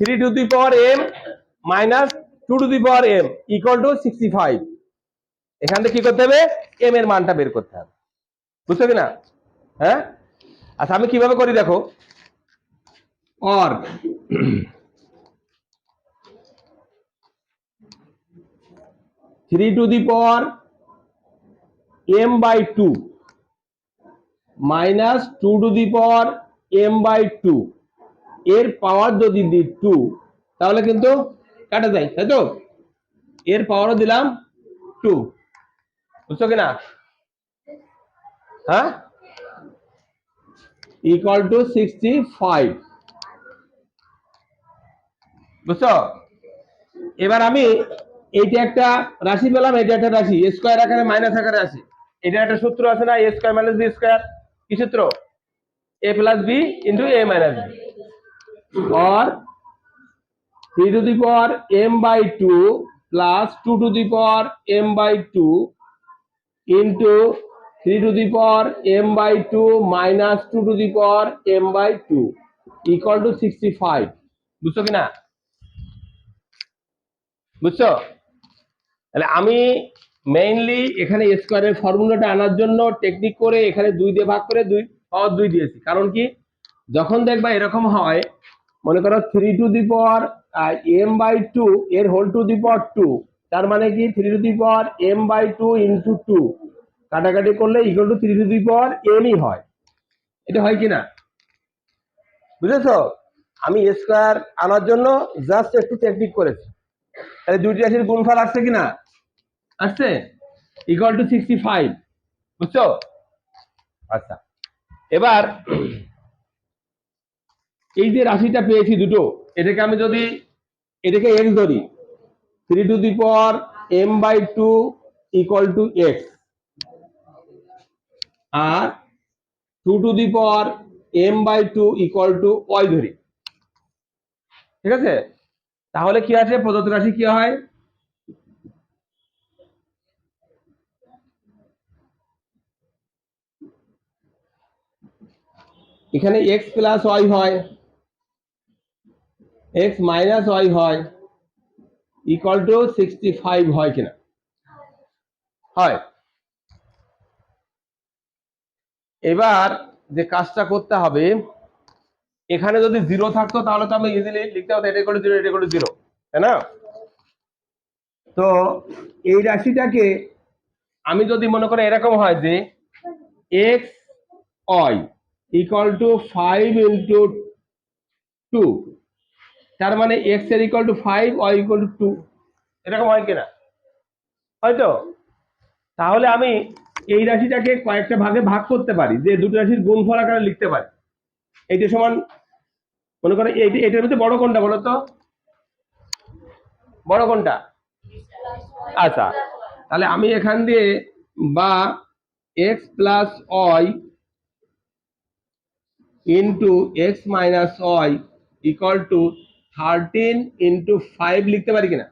Three to the power m minus two to the power m equal to sixty five এখান থেকে কি করতে হবে? এম এর মানটা বের করতে হবে। বুঝছ কিনা হ্যাঁ? আচ্ছা আমি কীভাবে করি দেখো? Or three to the power m by two minus two to the power m by two এর পাওয়ার যদি দিই টু তাহলে কিন্তু কাটা যায়, তাই তো? এর পাওয়ারও দিলাম টু বুঝছ কিনা হ্যাঁ? ইকুয়াল টু সিক্সটি ফাইভ বুঝছ? এবার আমি এইটা একটা রাশি পেলাম এটা একটা রাশি স্কোয়ার আকারে মাইনাস আকারে আসি এটা একটা সূত্র আছে না a square minus b square কি সূত্র? A plus b into a minus b or 3 to the power m by 2 plus 2 to the power m by 2 into 3 to the power m by 2 minus 2 to the power m by 2 equal to 65 বুঝছ কিনা? বুঝছ? তাহলে আমি mainly এখানে স্কোয়ারের ফর্মুলাটা আনার জন্য টেকনিক করে এখানে দুই দিয়ে ভাগ করে দুই পাওয়ার দুই দিয়েছি। কারণ কি? যখন দেখবা এরকম হয় মনে করো three to the power m by two এর whole to the power two তার মানে কি? Three to the power m by two into two কাটাকাটি করলে equal to three to the power ME হয়। এটা হয় কি না বুঝেছ? আমি স্কোয়ার আনার জন্য জাস্ট একটু টেকনিক করেছি। তাহলে দুইটি রাশির গুণফল আসছে কি না আসছে। ইকুয়াল টু সিক্সটি ফাইভ বুঝছ? আচ্ছা। এবার এই যে রাশিটা পেয়েছি দুটো, এটাকে আমি যদি, এটাকে এক্স ধরি three to the power m by two equal to x R two to the power m by two equal to y ধরি, ঠিক আছে? তাহলে কি আছে? প্রদত্ত রাশি কি হয়? এখানে এক্স প্লাস ওয়াই হয়। এক্স মাইনাস ওয়াই হয় ইকুয়াল টু সিক্সটি ফাইভ হয় কিনা? হয়। এবার যে কাজটা করতে হবে, এখানে যদি জিরো থাকতো তাহলে তো আমি ইজিলি লিখতে হতো এটা করে জিরো এটা করে জিরো তাই না? তো এই রাশিটাকে আমি যদি মনে করি এরকম হয় যে x y equal to five into two তার মানে এক্সের equal to five y equal to two এরকম হয় কিনা? হয়তো। তাহলে আমি এই রাশিটাকে কয়েকটা ভাগে ভাগ করতে পারি, যে দুটো রাশির গুণফল আকারে লিখতে পারি। এইটা সমান, মনে করো এটার মধ্যে বড় কোনটা বলো তো? বড় কোনটা? আচ্ছা তাহলে আমি এখান দিয়ে বা x plus y into x minus y equal to thirteen into five লিখতে পারি কিনা?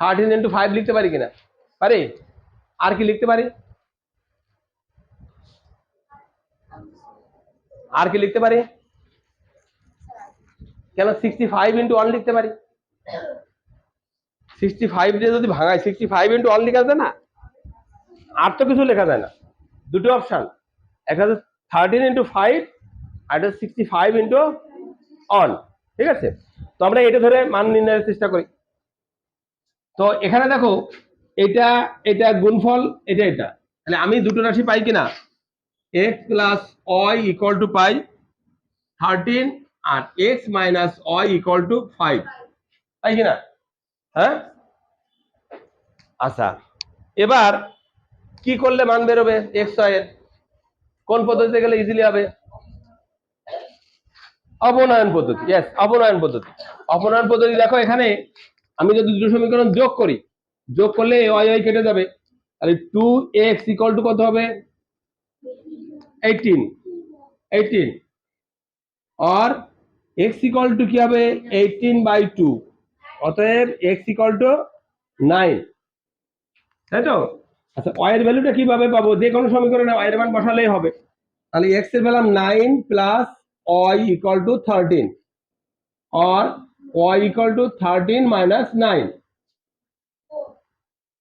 থার্টিন ইন্টু ফাইভ লিখতে পারি কিনা? পারি? আর কি লিখতে পারি? আর কি লিখতে পারি? কেন সিক্সটি ফাইভ ইন্টু ওয়ান লিখতে পারি? সিক্সটি ফাইভ দিয়ে যদি ভাঙায় সিক্সটি ফাইভ ইন্টু ওয়ান লেখা যায় না? আর তো কিছু লেখা যায় না। দুটো অপশন একটা হচ্ছে থার্টিন ইন্টু ফাইভ আর একটা সিক্সটি ফাইভ ইন্টু অন ঠিক আছে? তো আমরা এটা ধরে মান নির্ণয়ের চেষ্টা করি। তো এখানে দেখো, এটা এটা গুণফল, এটা এটা। তাহলে আমি দুটো রাশি পাই কিনা? X plus y equal to pi thirteen R x minus y equal to five পাই কিনা? হ্যাঁ? আচ্ছা এবার কি করলে মান বেরোবে? এক্সের। কোন পদ্ধতিতে গেলে ইজিলি হবে? অবনয়ন পদ্ধতি ইয়েস অবনয়ন পদ্ধতি। অবনয়ন পদ্ধতি দেখো এখানে আমি যদি দুটো সমীকরণ যোগ করি, যোগ করলে ওয়াই ওয়াই কেটে যাবে। তাহলে টু এক্স ইকুয়াল টু কত হবে? এইটিন এইটিন আর এক্স ইকুয়াল টু কি হবে? এইটিন বাই টু অতএব এক্স ইকুয়াল টু নাইন তাই তো? আচ্ছা ওয়াই এর ভ্যালুটা কীভাবে পাবো? যে কোনো সমীকরণে ওয়াই এর মান বসালেই হবে। তাহলে এক্সের পেলাম nine plus y equal to thirteen or y equal to 13 minus 9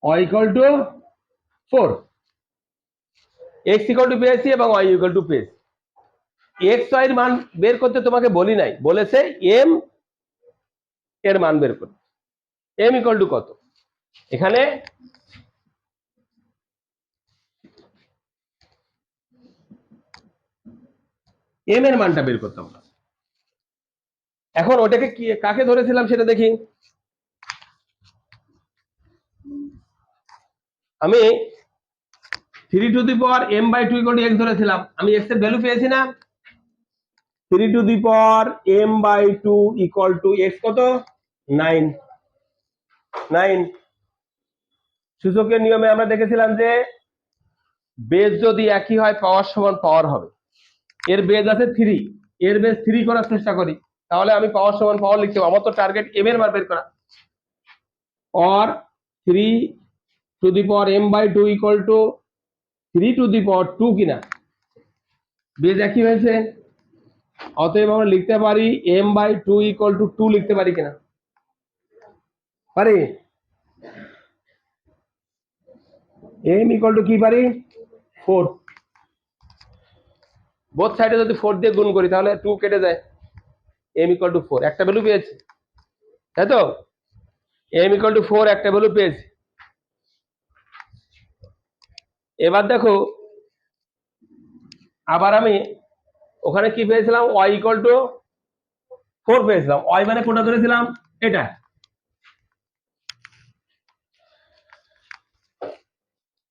y equal to 4 x equal to পেয়েছি এবং y equal to পেয়েছি। x, y এর মান বের করতে তোমাকে বলি নাই, বলেছে m এর মান বের করতে। m equal to কত? এখানে m এর মানটা বের করতাম না। এখন ওটাকে কি, কাকে ধরেছিলাম সেটা দেখি। আমি three to the power m by two equal x ধরেছিলাম। আমি এক্সের ভ্যালু পেয়েছি না। Three to the power m by two equal to x কত? নাইন নাইন সূচকের নিয়মে আমরা দেখেছিলাম যে বেজ যদি একই হয় পাওয়ার সমান পাওয়ার হবে। এর বেজ আছে থ্রি এর বেজ থ্রি করার চেষ্টা করি। তাহলে আমি পাওয়ার সমান পাওয়ার লিখতে আমার তো টার্গেট এম এর বার বের করা। or 3 to the power m by 2 equal to 3 to the power 2 কিনা। বেজ একই হয়েছে। অতএব আমরা লিখতে পারি m by 2 equal to 2 লিখতে পারি কিনা। পারি? এম equal টু কি পারি? 4 বোথ সাইডে যদি 4 দিয়ে গুণ করি, তাহলে 2 কেটে যায়। M equal to 4 একটা ভ্যালু পেয়েছি। তাই তো? M equal to 4 একটা ভ্যালু পেয়েছি। এবার দেখো, আবার আমি ওখানে কি পেয়েছিলাম? Y equal to 4 পেয়েছিলাম। Y মানে কোনটা ধরেছিলাম? এটা।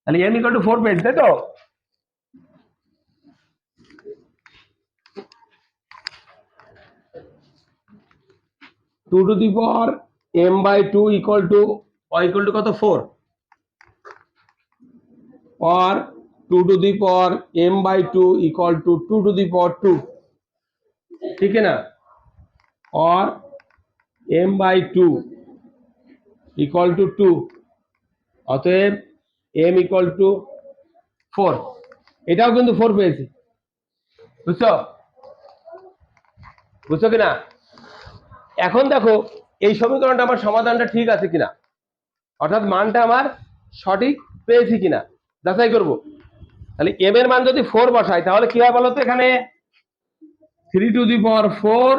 তাহলে m equal to 4 পেয়েছি, তাই তো? two to the power M by two equal to y equal to কত four or 2 to the power m by 2 equal to 2 to the power 2 ठीक है ना और m by 2 equal to 2 অতএব m equal to 4 এটাও কিন্তু 4 পেয়েছি বুঝছো বুঝছো কিনা এখন দেখো, এই সমীকরণটা আমার সমাধানটা ঠিক আছে কিনা? অর্থাৎ মানটা আমার সঠিক পেয়েছি কিনা? যাচাই করব। তাহলে এম এর মান যদি ফোর বসাই, তাহলে কি হয় বলতো এখানে? Three to the power four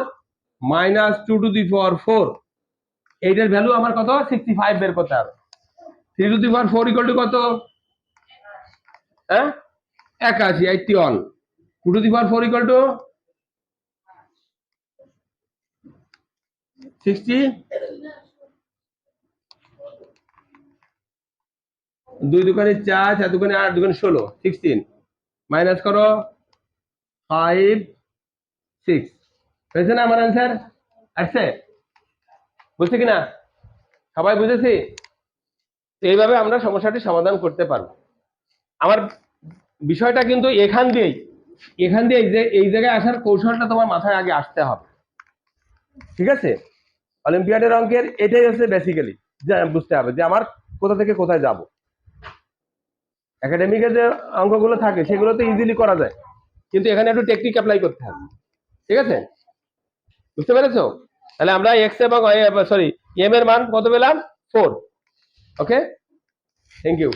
minus two to the power four এইটার ভ্যালু আমার কত? সিক্সটি ফাইভ বের করতে হবে। Three to the power four equal to কত? হ্যাঁ? একাশি eighty one two to the power four equal to sixty? দুই দোকানে চার চার দোকানে আট, দোকানে ষোলো, সিক্সটিন। মাইনাস করো ফাইভ, সিক্স। হয়েছে না আমার অ্যান্সার আসছে? কিনা? সবাই বুঝেছি? এইভাবে আমরা সমস্যাটি সমাধান করতে পারব। আমার বিষয়টা কিন্তু এখান দিয়েই, এখান দিয়ে এই জায়গায় আসার কৌশলটা তোমার মাথায় আগে আসতে হবে। ঠিক আছে? অলিম্পিয়াডের অঙ্কের এটাই হচ্ছে বেসিক্যালি যে বুঝতে হবে যে আমার কোথা থেকে কোথায় যাব। একাডেমিকে যে অঙ্কগুলো থাকে, সেগুলো তো ইজিলি করা যায়। কিন্তু এখানে একটু টেকনিক অ্যাপ্লাই করতে হবে। ঠিক আছে? বুঝতে পেরেছ? তাহলে আমরা এক্স এবং সরি এম এর মান কত পেলাম? Four okay thank you